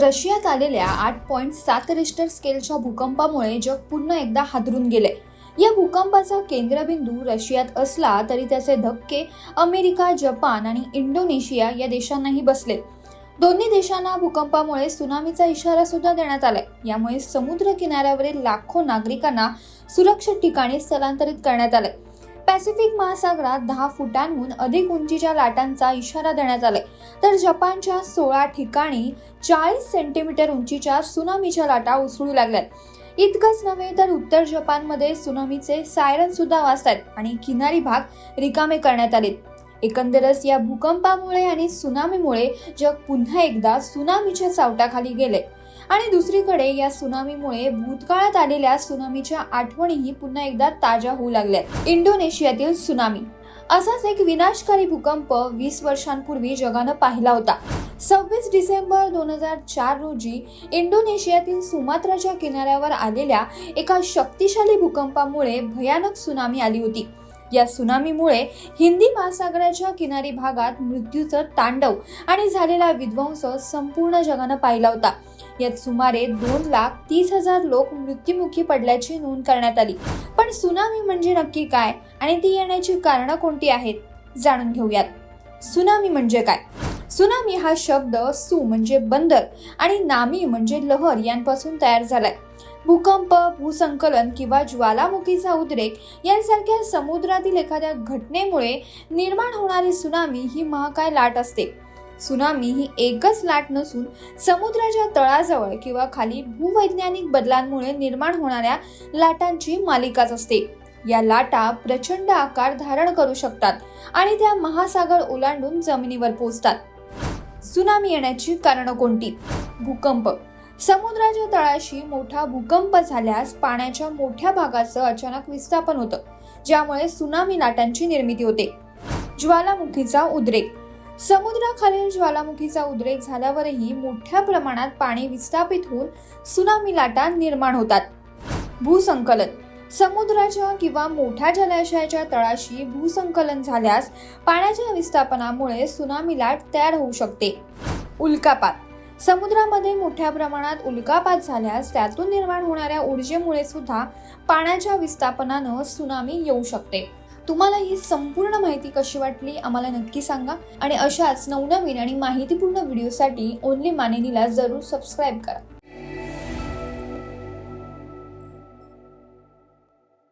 रशियात आलेल्या आठ पॉईंट सात रिस्टर स्केलच्या भूकंपामुळे जग पुन्हा एकदा हादरून गेले या भूकंपाचा केंद्रबिंदू रशियात असला तरी त्याचे धक्के अमेरिका जपान आणि इंडोनेशिया या देशांनाही बसले. दोन्ही देशांना भूकंपामुळे सुनामीचा इशारा सुद्धा देण्यात आलाय. यामुळे समुद्र किनाऱ्यावरील लाखो नागरिकांना सुरक्षित ठिकाणी स्थलांतरित करण्यात आलंय. पॅसिफिक महासागरात दहा फुटांहून अधिक उंचीच्या लाटांचा इशारा देण्यात आलाय. तर जपानच्या सोळा ठिकाणी चाळीस सेंटीमीटर उंचीच्या सुनामीच्या लाटा उसळू लागल्यात. इतकंच नव्हे तर उत्तर जपानमध्ये सुनामीचे सायरन सुद्धा वाजतात आणि किनारी भाग रिकामे करण्यात आले एकंदरच या भूकंपामुळे आणि सुनामीमुळे जग पुन्हा एकदा सुनामीच्या सावटाखाली गेले. आणि दुसरीकडे या सुनामीमुळे भूतकाळात आलेल्या सुनामीच्या आठवणीही पुन्हा एकदा ताज्या होऊ लागल्या इंडोनेशियातील सुनामी. असाच एक विनाशकारी भूकंप वीस वर्षांपूर्वी जगानं पाहिला होता. सव्वीस डिसेंबर दोन हजार चार रोजी इंडोनेशियातील सुमात्राच्या किनाऱ्यावर आलेल्या एका शक्तिशाली भूकंपामुळे भयानक सुनामी आली होती. या सुनामीमुळे हिंदी महासागराच्या किनारी भागात मृत्यूचं तांडव आणि झालेला विध्वंस संपूर्ण जगानं पाहिला होता. यात सुमारे दोन लाख तीस हजार लोक मृत्युमुखी पडल्याची नोंद करण्यात आली. पण सुनामी म्हणजे नक्की काय आणि ती येण्याची कारणं कोणती आहेत? जाणून घेऊयात. सुनामी म्हणजे काय? सुनामी हा शब्द सु म्हणजे बंदर आणि नामी म्हणजे लहर यांपासून तयार झालाय. भूकंप भूसंकलन किंवा ज्वालामुखीचा उद्रेक यांसारख्या समुद्रातील एखाद्या घटनेमुळे निर्माण होणारी सुनामी ही महाकाय लाट असते. सुनामी ही एकच लाट नसून समुद्राच्या तळाजवळ किंवा खाली भूवैज्ञानिक बदलांमुळे निर्माण होणाऱ्या लाटांची मालिकाच असते. या लाटा प्रचंड आकार धारण करू शकतात आणि त्या महासागर ओलांडून जमिनीवर पोहोचतात. सुनामी येण्याची कारणं कोणती? भूकंप. समुद्राच्या तळाशी मोठा भूकंप झाल्यास पाण्याच्या मोठ्या भागाचं अचानक विस्थापन होतं ज्यामुळे सुनामी लाटांची निर्मिती होते. ज्वालामुखीचा उद्रेक. समुद्राखालील ज्वालामुखीचा उद्रेक झाल्यावरही मोठ्या प्रमाणात पाणी विस्थापित होऊन सुनामी लाटा निर्माण होतात. भूसंकलन. समुद्राच्या किंवा मोठ्या जलाशयाच्या तळाशी भूसंकलन झाल्यास पाण्याच्या विस्थापनामुळे सुनामी लाट तयार होऊ शकते. उल्कापात. समुद्रामध्ये मोठ्या प्रमाणात उल्कापात झाल्यास त्यातून निर्माण होणाऱ्या ऊर्जेमुळे सुद्धा पाण्याच्या विस्थापनानं सुनामी येऊ शकते. तुम्हाला ही संपूर्ण माहिती कशी वाटली आम्हाला नक्की सांगा आणि अशाच नवनवीन आणि माहितीपूर्ण व्हिडिओसाठी ओनली मानिनीला जरूर सबस्क्राईब करा.